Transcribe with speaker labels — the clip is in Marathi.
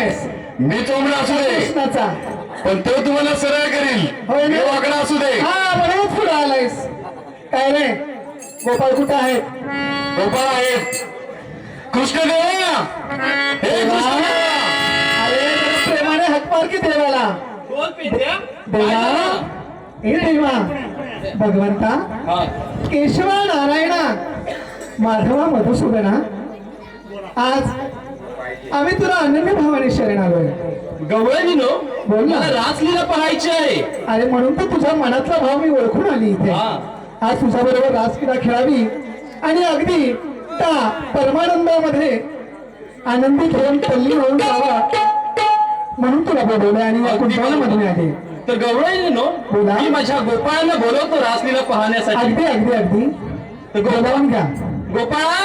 Speaker 1: मी चोमडा असू दे.
Speaker 2: कृष्णाचा.
Speaker 1: पण तो तुम्हाला सरळ करील.
Speaker 2: होय
Speaker 1: मी
Speaker 2: ना?
Speaker 1: वाकडा असू दे.
Speaker 2: हा म्हणून पुढे आलायस. काय रे? गोपाळ कुठं आहेत?
Speaker 1: गोपाळ आहेत. कृष्णदेवा हे कृष्णदेवा
Speaker 2: अरे जरा प्रेमाने हातमार की देवाला. देवा. हे देवा. भगवंता केशवा नारायणा माधवा मधुसूदना. आज आम्ही तुला अनन्य भावाने शरण आलोय
Speaker 3: गवळणीनो
Speaker 2: बोल ना.
Speaker 3: मला रासलीला पाहायची आहे.
Speaker 2: अरे म्हणून तर तुझ्या मनातला भाव मी ओळखून आली इथे.
Speaker 3: हा.
Speaker 2: आज तुझ्या बरोबर रासक्रीडा खेळावी आणि अगदी त्या परमानंदामध्ये आनंदी खेळून तल्ली होऊन जावा. म्हणून तुला बोलवलंय आणि या कुंभारामध्ये मी आली
Speaker 3: तर गवळणीनो
Speaker 2: बोला.
Speaker 3: मी माझ्या गोपाळाला बोलवतो रासलीला पाहण्यासाठी.
Speaker 2: अगदी अगदी अगदी.
Speaker 3: तर
Speaker 2: बोलावून घ्या.
Speaker 3: गोपाळा ए गोपाळा?